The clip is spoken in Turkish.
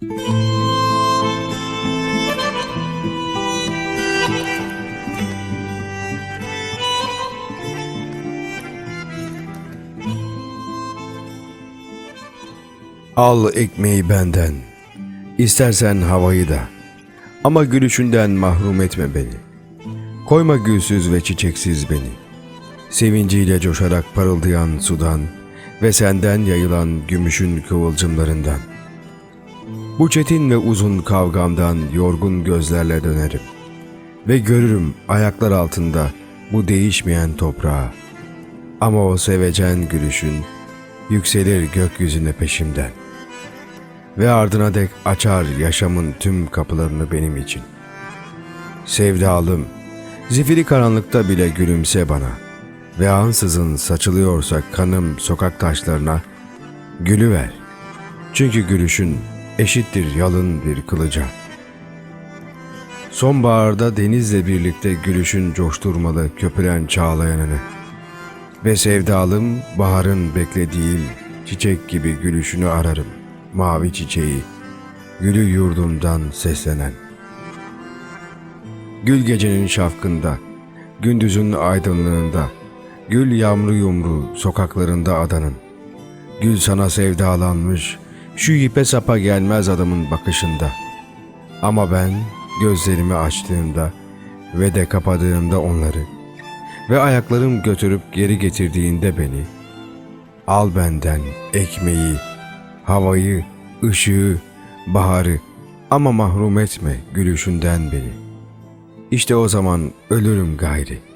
Al ekmeği benden. İstersen havayı da. Ama gülüşünden mahrum etme beni. Koyma gülsüz ve çiçeksiz beni. Sevinciyle coşarak parıldayan sudan ve senden yayılan gümüşün kıvılcımlarından. Bu çetin ve uzun kavgamdan yorgun gözlerle dönerim. Ve görürüm ayaklar altında bu değişmeyen toprağı. Ama o sevecen gülüşün yükselir gökyüzüne peşimden. Ve ardına dek açar yaşamın tüm kapılarını benim için. Sevdalım, zifiri karanlıkta bile gülümse bana. Ve ansızın saçılıyorsa kanım sokak taşlarına, gülüver. Çünkü gülüşün eşittir yalın bir kılıca. Sonbaharda denizle birlikte gülüşün coşturmalı köpüren çağlayanını. Ve sevdalım baharın beklediğim çiçek gibi gülüşünü ararım. Mavi çiçeği, gülü yurdumdan seslenen. Gül gecenin şafkında, gündüzün aydınlığında, gül yamru yumru sokaklarında adanın. Gül sana sevdalanmış, şu ipe sapa gelmez adamın bakışında. Ama ben gözlerimi açtığımda ve de kapadığımda onları ve ayaklarım götürüp geri getirdiğinde beni, al benden ekmeği, havayı, ışığı, baharı ama mahrum etme gülüşünden beni. İşte o zaman ölürüm gayri.''